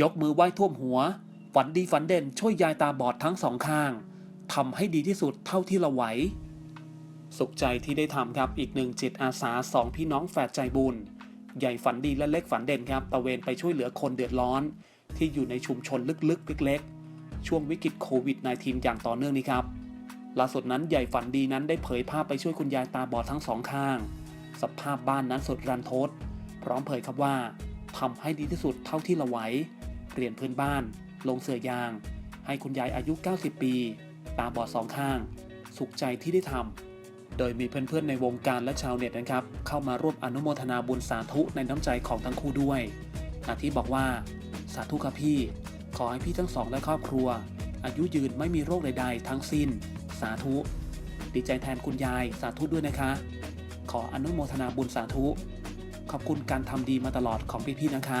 ยกมือไหว้ท่วมหัว ฝันดีฝันเด่นช่วยยายตาบอดทั้งสองข้างทำให้ดีที่สุดเท่าที่เราไหว สุขใจที่ได้ทำครับอีกหนึ่งจิตอาสาสองพี่น้องแฝดใจบุญ ใหญ่ฝันดีและเล็กฝันเด่นครับตะเวนไปช่วยเหลือคนเดือดร้อน ที่อยู่ในชุมชนลึกๆเล็กๆ ช่วงวิกฤตโควิด -19 อย่างต่อเนื่องนี้ครับล่าสุดนั้นใหญ่ฝันดีนั้นได้เผยภาพไปช่วยคุณยายตาบอดทั้งสองข้าง สภาพบ้านนั้นสุดรันทด พร้อมเผยครับว่าทำให้ดีที่สุดเท่าที่เราไหว เปลี่ยนพื้นบ้าน ลงเสื่อยาง ให้คุณยายอายุ 90 ปี ตาบอดสองข้าง สุขใจที่ได้ทำ โดยมีเพื่อนๆในวงการและชาวเน็ตนะครับ เข้ามาร่วมอนุโมทนาบุญสาธุในน้ำใจของทั้งคู่ด้วย อาทิบอกว่า สาธุครับพี่ ขอให้พี่ทั้งสองและครอบครัว อายุยืนไม่มีโรคใดๆ ทั้งสิ้น สาธุ ดีใจแทนคุณยายสาธุด้วยนะคะ ขออนุโมทนาบุญสาธุ ขอบคุณการทำดีมาตลอดของพี่ๆนะคะ